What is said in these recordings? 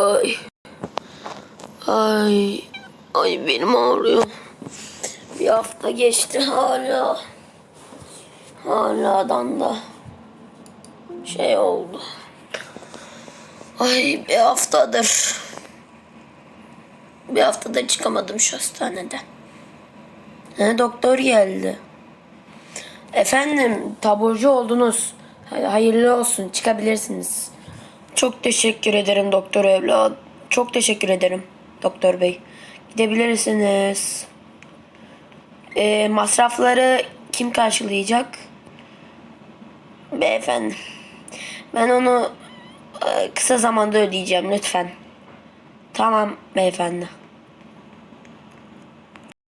Ay. Ay. Ay benim ağrıyor. Bir hafta geçti hala. Haladan da şey oldu. Ay bir haftadır. Bir haftadır çıkamadım şu hastaneden. He, doktor geldi. Efendim taburcu oldunuz. Hay- Hayırlı olsun çıkabilirsiniz. Çok teşekkür ederim doktor evlat. Çok teşekkür ederim doktor bey. Gidebilirsiniz. Ee, masrafları kim karşılayacak? Beyefendi. Ben onu e, kısa zamanda ödeyeceğim lütfen. Tamam beyefendi.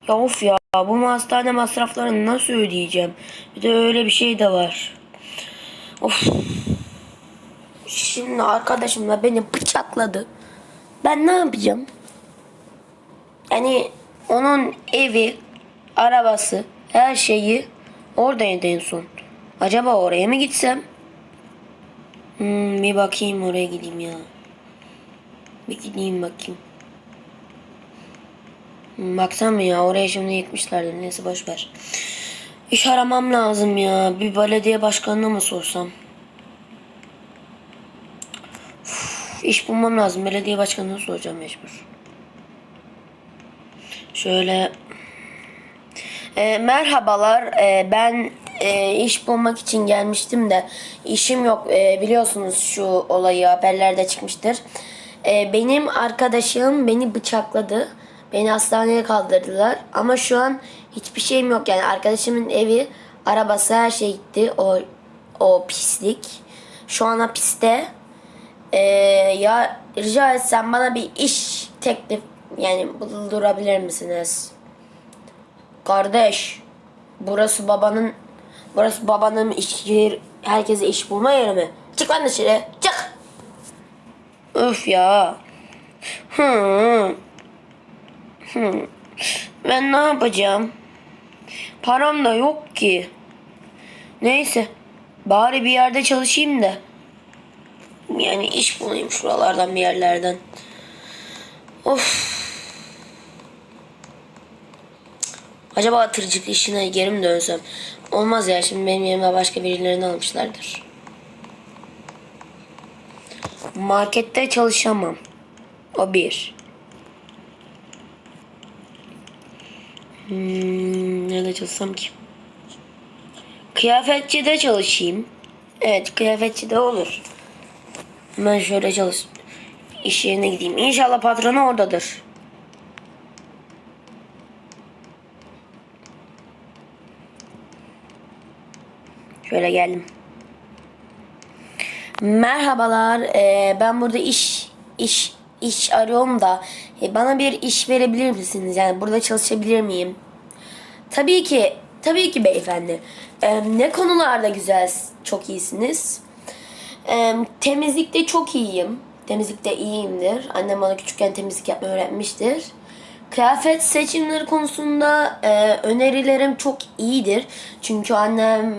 Ya of ya bu hastane masraflarını nasıl ödeyeceğim? Bir de öyle bir şey de var. Of. Şimdi arkadaşımla beni bıçakladı. Ben ne yapacağım? Yani onun evi, arabası, her şeyi oradaydı en son. Acaba oraya mı gitsem? Hmm, bir bakayım oraya gideyim ya. Bir gideyim bakayım. Hmm, Baksam mı ya oraya şimdi yıkmışlardı. Neyse boş ver. İş aramam lazım ya. Bir belediye başkanına mı sorsam? Uf, İş bulmam lazım. Belediye başkanına soracağım mecbur. Şöyle. E, merhabalar. E, ben e, iş bulmak için gelmiştim de işim yok. E, biliyorsunuz şu olayı haberlerde çıkmıştır. E, benim arkadaşım beni bıçakladı. Beni hastaneye kaldırdılar. Ama şu an hiçbir şeyim yok. Yani arkadaşımın evi, arabası her şey gitti. O o pislik. Şu an hapiste. Ee, ya rica etsem bana bir iş teklif yani buldurabilir misiniz? Kardeş, burası babanın burası babanın iş yer, herkese iş bulma yeri mi? Çık lan dışarı, çık. Öf ya. Hı. Hı. Ben ne yapacağım? Param da yok ki. Neyse. Bari bir yerde çalışayım da. Yani iş bulayım şuralardan bir yerlerden. Of. Acaba tırcılık işine geri mi dönsem? Olmaz ya şimdi benim yerime başka birilerini almışlardır. Markette çalışamam. O bir. Hmm, nerede çalışsam ki? Kıyafetçide çalışayım. Evet kıyafetçide olur. Hemen şöyle çalış. İş yerine gideyim. İnşallah patronu oradadır. Şöyle geldim. Merhabalar. Ee, ben burada iş iş iş arıyorum da e, bana bir iş verebilir misiniz? Yani burada çalışabilir miyim? Tabii ki, tabii ki beyefendi. Ee, ne konularda güzel, çok iyisiniz? Ee, temizlikte çok iyiyim. Temizlikte iyiyimdir. Annem bana küçükken temizlik yapmayı öğretmiştir. Kıyafet seçimleri konusunda e, önerilerim çok iyidir. Çünkü annem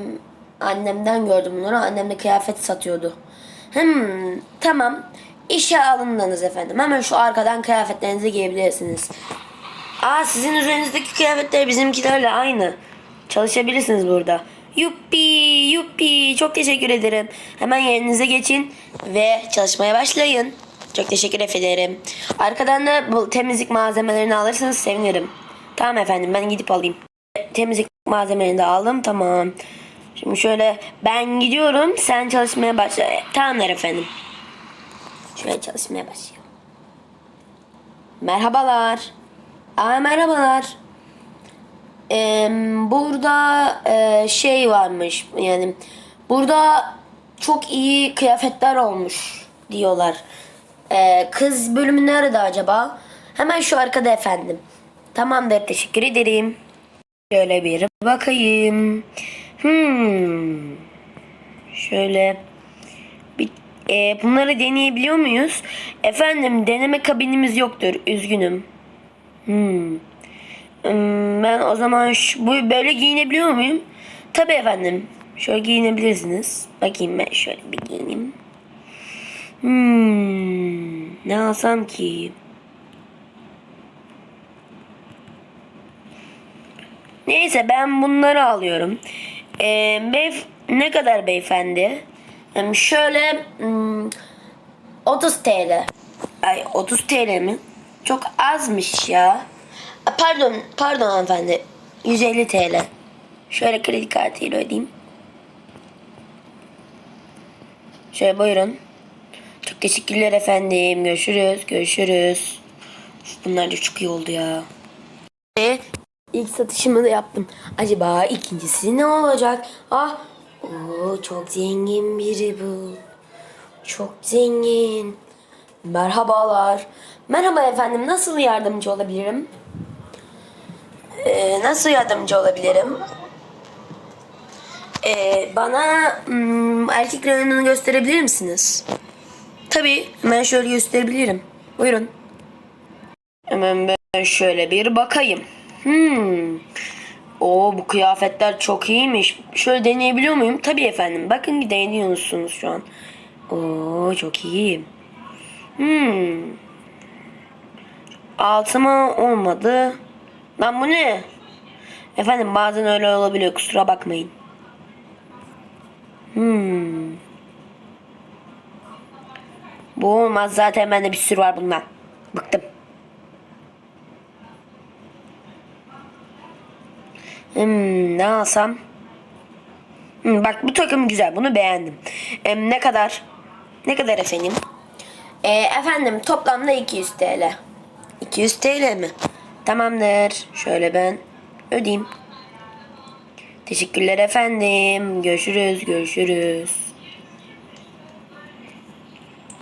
annemden gördüm bunları. Annem de kıyafet satıyordu. Hmm, tamam. İşe alındınız efendim. Hemen şu arkadan kıyafetlerinizi giyebilirsiniz. Aa sizin üzerinizdeki kıyafetler bizimkilerle aynı. Çalışabilirsiniz burada. Yuppi yuppi çok teşekkür ederim. Hemen yerinize geçin ve çalışmaya başlayın. Çok teşekkür ederim. Arkadan da bu temizlik malzemelerini alırsanız sevinirim. Tamam efendim ben gidip alayım. Temizlik malzemelerini de aldım tamam. Şimdi şöyle ben gidiyorum sen çalışmaya başla. Tamamdır efendim. Şöyle çalışmaya başlayalım. Merhabalar. Aa, merhabalar. Ee, burada e, şey varmış yani burada çok iyi kıyafetler olmuş diyorlar. Ee, kız bölümü nerede acaba? Hemen şu arkada efendim. Tamamdır teşekkür ederim. Şöyle bir bakayım. Hmm. Şöyle bir, e, bunları deneyebiliyor muyuz? Efendim deneme kabinimiz yoktur. Üzgünüm. Hmm. Hmm, Ben o zaman şu, bu böyle giyinebiliyor muyum? Tabii efendim. Şöyle giyinebilirsiniz. Bakayım ben şöyle bir giyineyim. Hmm. Ne alsam ki? Neyse ben bunları alıyorum. Ee, beyf ne kadar beyefendi? Hem şöyle hmm, 30 TL. Ay 30 TL mi? Çok azmış ya. Pardon, pardon hanımefendi. 150 TL. Şöyle kredi kartıyla ödeyeyim. Şöyle buyurun. Çok teşekkürler efendim. Görüşürüz. Görüşürüz. Bunlar da çok iyi oldu ya. Ve ilk satışımı da yaptım. Acaba ikincisi ne olacak? Ah, oo, çok zengin biri bu. Çok zengin. Merhabalar. Merhaba efendim. Nasıl yardımcı olabilirim? Ee, nasıl yardımcı olabilirim? Ee, bana hmm, erkek reyonunu gösterebilir misiniz? Tabii. Hemen şöyle gösterebilirim. Buyurun. Hemen ben şöyle bir bakayım. Hmm. Oo bu kıyafetler çok iyiymiş. Şöyle deneyebiliyor muyum? Tabii efendim. Bakın ki deniyorsunuz şu an. Oo çok iyi. Hmm. Altıma olmadı. Lan bu ne? Efendim bazen öyle olabiliyor. Kusura bakmayın. Hmm. Bu olmaz. Zaten bende bir sürü var bundan. Bıktım. Hmm, ne alsam? Hmm, bak bu takım güzel. Bunu beğendim. Em, ne kadar? Ne kadar efendim? E, efendim toplamda 200 TL. 200 TL mi? Tamamdır. Şöyle ben ödeyeyim. Teşekkürler efendim. Görüşürüz. Görüşürüz.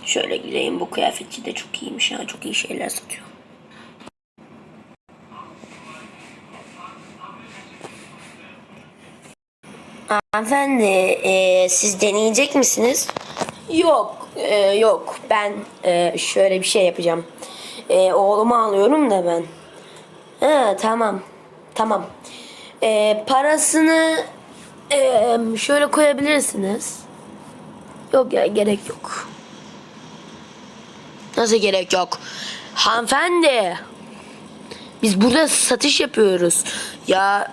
Şöyle gideyim. Bu kıyafetçi de çok iyiymiş ha. Çok iyi şeyler satıyor. Hanımefendi e, siz deneyecek misiniz? Yok e, yok ben e, şöyle bir şey yapacağım. E, oğlumu alıyorum da ben. Ha, tamam tamam. E, parasını e, şöyle koyabilirsiniz. Yok ya gerek yok. Nasıl gerek yok? Hanımefendi. Biz burada satış yapıyoruz. Ya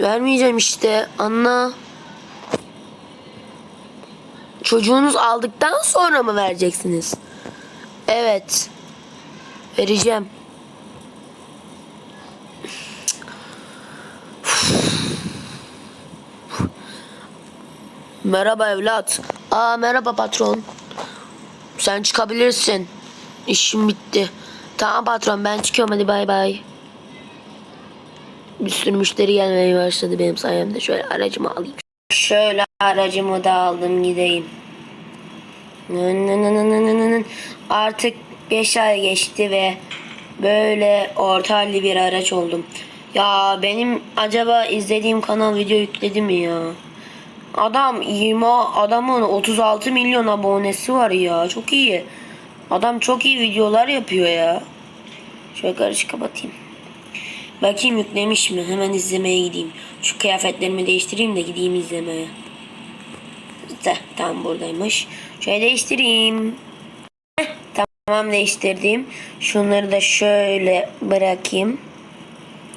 Vermeyeceğim işte anla. Çocuğunuz aldıktan sonra mı vereceksiniz? Evet. Vereceğim. Merhaba evlat. Aa merhaba patron. Sen çıkabilirsin. İşim bitti. Tamam patron ben çıkıyorum hadi bay bay. Bir sürü müşteri gelmeye başladı benim sayemde. Şöyle aracımı alayım. Şöyle aracımı da aldım gideyim. Artık 5 ay geçti ve böyle orta halli bir araç oldum. Ya benim acaba izlediğim kanal video yükledi mi ya? Adam 20 adamın 36 milyon abonesi var ya. Çok iyi. Adam çok iyi videolar yapıyor ya. Şöyle karışık kapatayım. Bakayım yüklemiş mi? Hemen izlemeye gideyim. Şu kıyafetlerimi değiştireyim de gideyim izlemeye. İşte tam buradaymış. Şöyle değiştireyim. Heh, tamam değiştirdim. Şunları da şöyle bırakayım.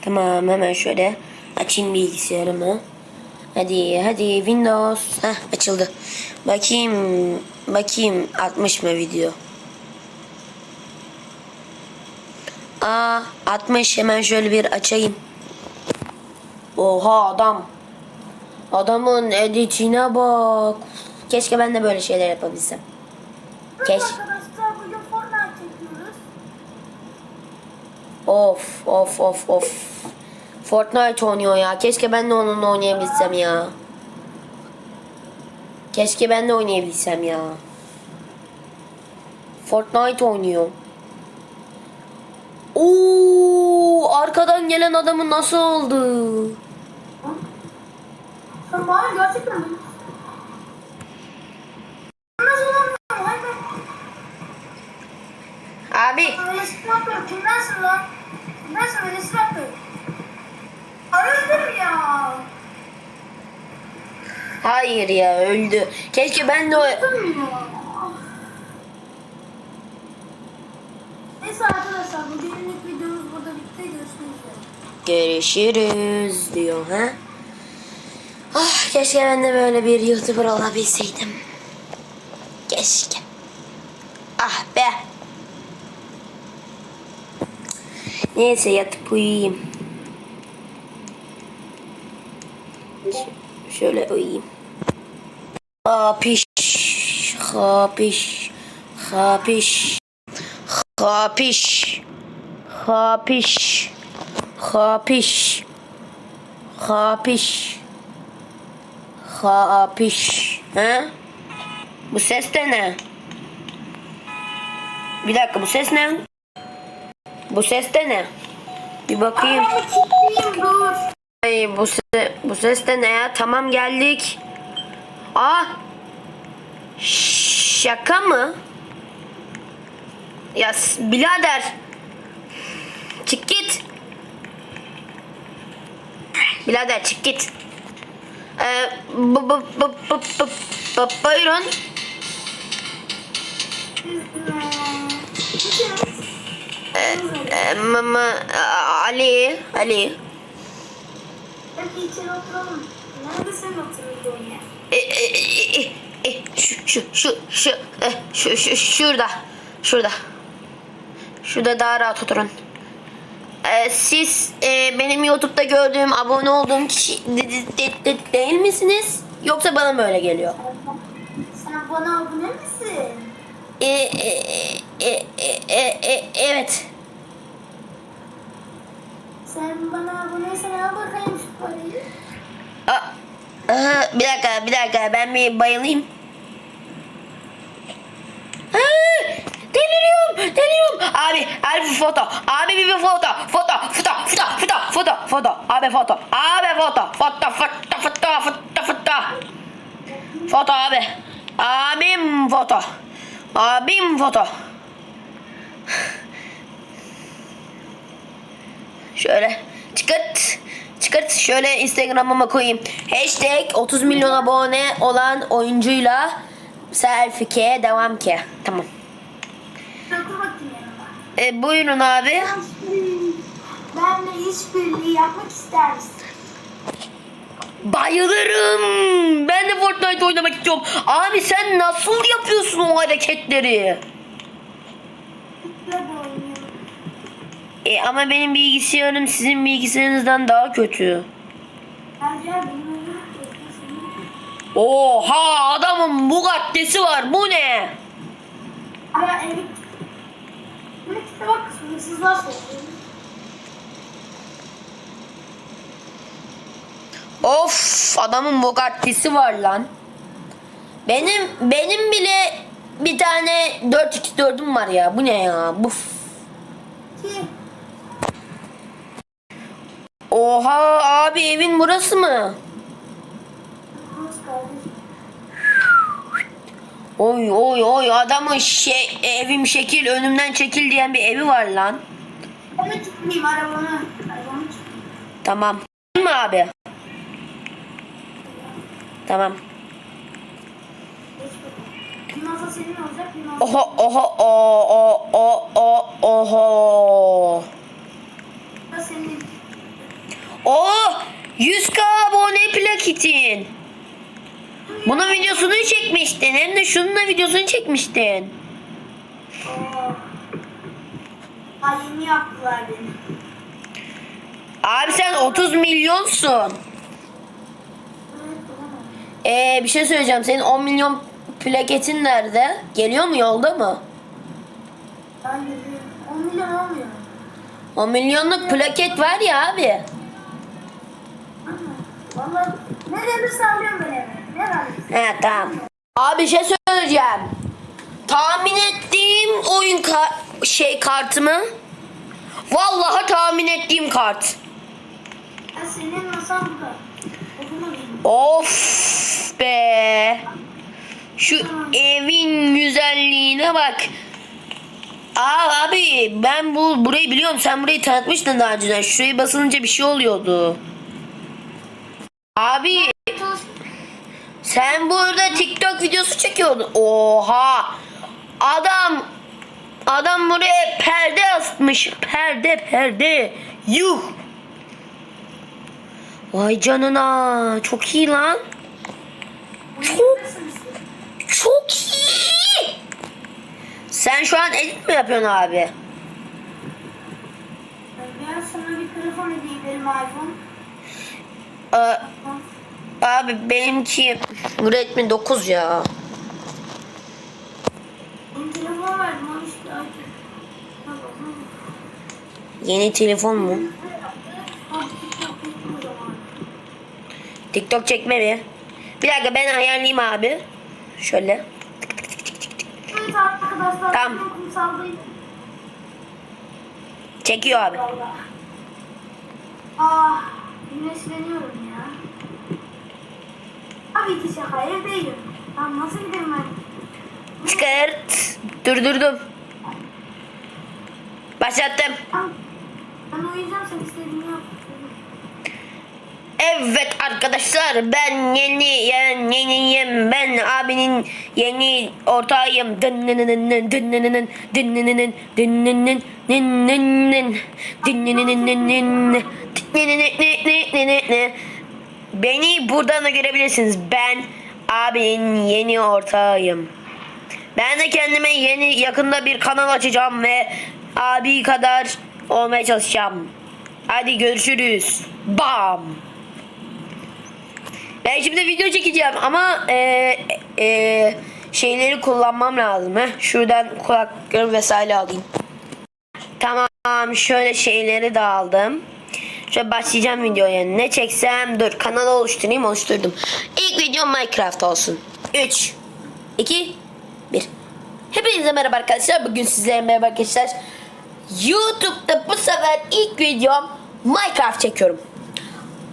Tamam hemen şöyle açayım bilgisayarımı. Hadi hadi Windows. Heh, açıldı. Bakayım bakayım 60 mı video? Aa 60 hemen şöyle bir açayım. Oha adam. Adamın editine bak. Keşke ben de böyle şeyler yapabilsem. Keş. Of of of of. Fortnite oynuyor ya. Keşke ben de onunla oynayabilsem ya. Keşke ben de oynayabilsem ya. Fortnite oynuyor. Oo, arkadan gelen adamı nasıl oldu? Bana gerçekten? Nasıl Abi. Kimdensin lan? Kimdensin öyle? Öldüm ya. hayır ya öldü. Keşke ben de o... Öldüm ya. Neyse arkadaşlar bugünlük videomuz burada bitti. Görüşmek üzere. Görüşürüz diyor ha. Ah keşke ben de böyle bir YouTuber olabilseydim. Keşke. Ah be. Neyse yatıp uyuyayım. Şöyle uyuyayım. Hapiş, hapiş, hapiş, hapiş, hapiş, hapiş, hapiş, hapiş. Ha? Bu ses de ne? Bir dakika bu ses ne? Bu ses de ne? Bir bakayım. Ay bu ses, bu ses de ne ya? Tamam geldik. Aa! Şaka mı? Ya birader. Çık git. Birader çık git. Ee, bu, bu, bu, bu, bu, bu, buyurun. Ee, mama, a- Ali, Ali. Hadi içeri oturalım. Nerede sen oturduğun yer? E, e, e, e, e, şu şu şu şu e, şu şu şurada şurada şurada daha rahat oturun. E, siz e, benim YouTube'da gördüğüm abone olduğum kişi de- de- de- de- değil misiniz? Yoksa bana mı öyle geliyor? Sen bana abone misin? E, e, e, e, e, e, evet. Sen bana aboneysen al bakayım. Aa, bir dakika bir dakika ben bir bayılayım. Deliriyorum deliriyorum. Abi abi foto. Abi bir, bir foto. Foto foto foto foto foto foto. Abi foto. Abi foto. Foto foto foto foto foto. Foto abi. Abim foto. Abim foto. Şöyle çıkart. Çıkart şöyle Instagram'ıma koyayım. Hashtag 30 milyon abone olan oyuncuyla selfie devam ki. Tamam. E, buyurun abi. Benle işbirliği yapmak ister misin? Bayılırım. Ben de Fortnite oynamak istiyorum. Abi sen nasıl yapıyorsun o hareketleri? Ve de oynuyorum. E, ama benim bilgisayarım sizin bilgisayarınızdan daha kötü. Oha adamın Bugatti'si var. Bu ne? Ama evet. Sınırsızlar sokuyor. Of adamın Bugatti'si var lan. Benim benim bile bir tane 4x4'üm var ya. Bu ne ya? Bu Ki Oha abi evin burası mı? Oy oy oy adamın şey evim şekil önümden çekil diyen bir evi var lan. De tutmayayım arabanı. Tamam. Mi abi? Tamam. Oho oho o o o o oho. da senin. Oh 100k abone plakitin. Bunun videosunu çekmiştin. Hem de şunun da videosunu çekmiştin. Yeni yaptılar beni. Abi sen 30 milyonsun. Ee, bir şey söyleyeceğim. Senin 10 milyon plaketin nerede? Geliyor mu yolda mı? Ben de bir 10 milyon olmuyor. 10 milyonluk plaket var ya abi. Vallahi ne demirse alıyorum ben eve. Ne verdin? He tamam. Abi bir şey söyleyeceğim. Tahmin ettiğim oyun ka- şey kartımı. Vallahi tahmin ettiğim kart. Ha senin masan benim. Of be. Şu evin güzelliğine bak. Aa abi ben bu burayı biliyorum. Sen burayı tanıtmıştın daha önceden. Şurayı basılınca bir şey oluyordu. Abi sen burada TikTok videosu çekiyordun. Oha. Adam Adam buraya perde asmış. Perde perde. Yuh. Vay canına. Çok iyi lan. Çok, çok iyi. Sen şu an edit mi yapıyorsun abi? Ben sana telefon hediye ederim iPhone. Ee, abi benimki Redmi 9 ya. Yeni telefon mu? TikTok çekme mi? Bir dakika ben ayarlayayım abi. Şöyle. Evet arkadaşlar. Tamam. Çekiyor abi. Ah, güneşleniyorum ya. Tabii ki şaka evdeyim. Tamam nasıl giderim ben? Tıkırt. Durdurdum. Başlattım. Tamam. Ben uyuyacağım sen istediğini yap. Evet arkadaşlar ben yeni yani yeniyim ben abinin yeni ortağıyım Dınnınının, dınnınının, dınnınının, dınnının, nınnının, dınnınının, dınnınının. Beni buradan da görebilirsiniz ben abinin yeni ortağıyım ben de kendime yeni yakında bir kanal açacağım ve abi kadar olmaya çalışacağım hadi görüşürüz bam ben şimdi video çekeceğim ama e, e, şeyleri kullanmam lazım. Heh. Şuradan kulaklığı vesaire alayım. Tamam şöyle şeyleri de aldım. Şöyle başlayacağım videoya. Ne çeksem dur kanalı oluşturayım oluşturdum. İlk video Minecraft olsun. 3 2 1 Hepinize merhaba arkadaşlar. Bugün sizlere merhaba arkadaşlar. YouTube'da bu sefer ilk videom Minecraft çekiyorum.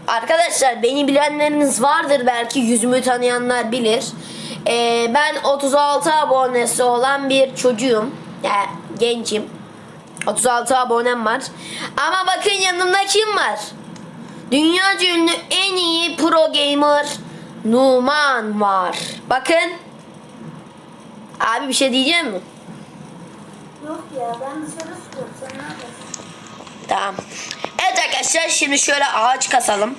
Arkadaşlar beni bilenleriniz vardır belki yüzümü tanıyanlar bilir. Ee, ben 36 abonesi olan bir çocuğum. Yani gencim. 36 abonem var. Ama bakın yanımda kim var? Dünyaca ünlü en iyi pro gamer Numan var. Bakın. Abi bir şey diyeceğim mi? Yok ya ben dışarı çıkıyorum sen ne yapıyorsun? Tamam. Evet arkadaşlar şimdi şöyle ağaç kasalım.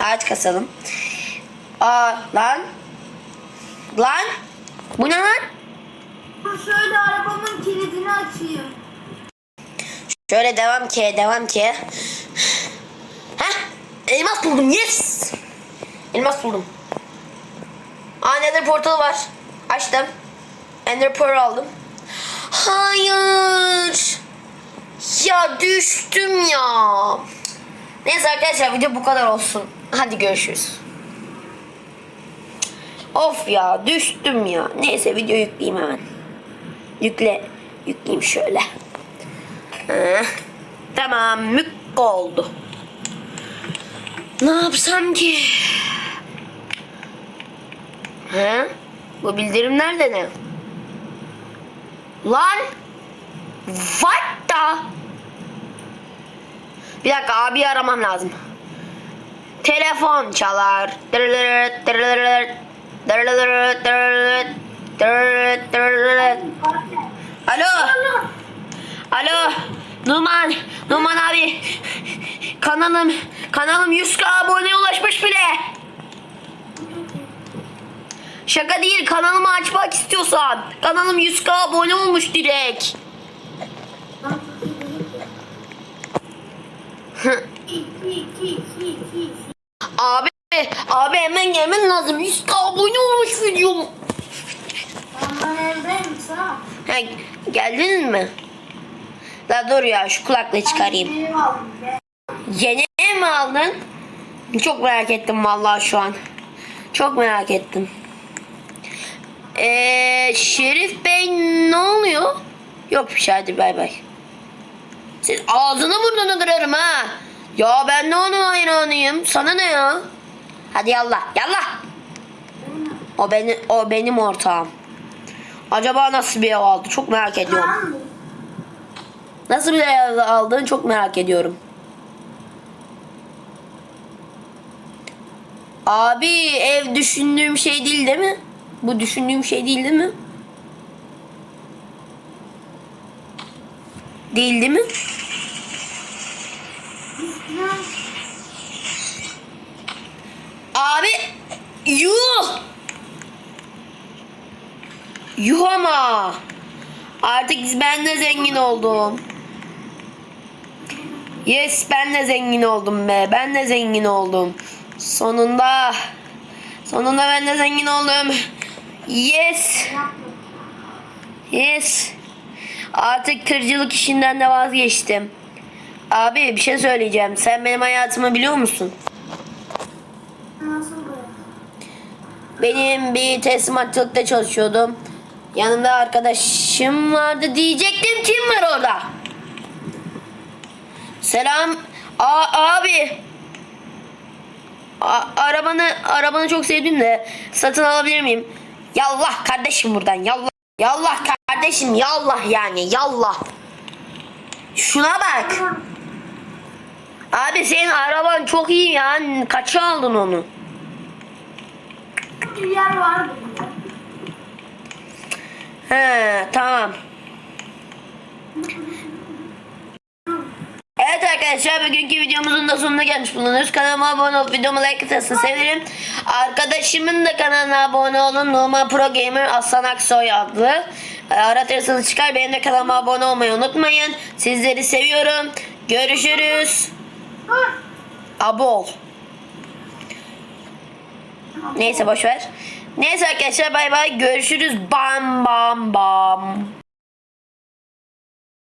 Ağaç kasalım. Aa lan. Lan. Bu ne lan? Şöyle arabamın kilidini açayım. Şöyle devam ki devam ki. Heh. Elmas buldum yes. Elmas buldum. Aa nether portal var. Açtım. Ender pearl aldım. Hayır. Ya düştüm ya. Neyse arkadaşlar video bu kadar olsun. Hadi görüşürüz. Of ya düştüm ya. Neyse video yükleyeyim hemen. Yükle. Yükleyeyim şöyle. Heh. Tamam mük oldu. Ne yapsam ki? He? Bu bildirim nerede ne? Lan! What the? Bir dakika abi aramam lazım. Telefon çalar. Alo. Alo. Numan. Numan abi. Kanalım. Kanalım 100k abone ulaşmış bile. Şaka değil kanalımı açmak istiyorsan. Kanalım 100k abone olmuş direkt. Abi. Abi hemen gelmen lazım. 100k abone olmuş videom. Tamam ben sağ. Geldin mi? La dur ya şu kulaklığı çıkarayım. Yeni mi aldın? Çok merak ettim vallahi şu an. Çok merak ettim. Ee, Şerif Bey ne oluyor? Yok bir şey hadi bay bay. Senin ağzını burnunu kırarım ha. Ya ben de onun hayranıyım. Sana ne ya? Hadi yallah yallah. O benim o benim ortağım. Acaba nasıl bir ev aldı? Çok merak ediyorum. Nasıl bir ev aldığını çok merak ediyorum. Abi ev düşündüğüm şey değil değil mi? Bu düşündüğüm şey değil değil mi? Değil değil mi? Abi yuh. Yuh ama. Artık ben de zengin oldum. Yes ben de zengin oldum be. Ben de zengin oldum. Sonunda. Sonunda ben de zengin oldum. Yes. Yes. Artık tırcılık işinden de vazgeçtim. Abi bir şey söyleyeceğim. Sen benim hayatımı biliyor musun? Nasıl? Benim bir teslimatçılıkta çalışıyordum. Yanımda arkadaşım vardı diyecektim. Kim var orada? Selam. A abi. A arabanı arabanı çok sevdim de satın alabilir miyim? Yallah kardeşim buradan yallah. Yallah kardeşim yallah yani yallah. Şuna bak. Abi senin araban çok iyi ya. Kaça aldın onu? Bir yer var burada. He tamam. Evet arkadaşlar bugünkü videomuzun da sonuna gelmiş bulunuyoruz. Kanalıma abone olup videomu like atarsanız sevinirim. Arkadaşımın da kanalına abone olun. Numa Pro Gamer Aslan Aksoy adlı. E, Aratırsanız çıkar. Benim de kanalıma abone olmayı unutmayın. Sizleri seviyorum. Görüşürüz. Abol. Neyse boş ver. Neyse arkadaşlar bay bay. Görüşürüz. Bam bam bam.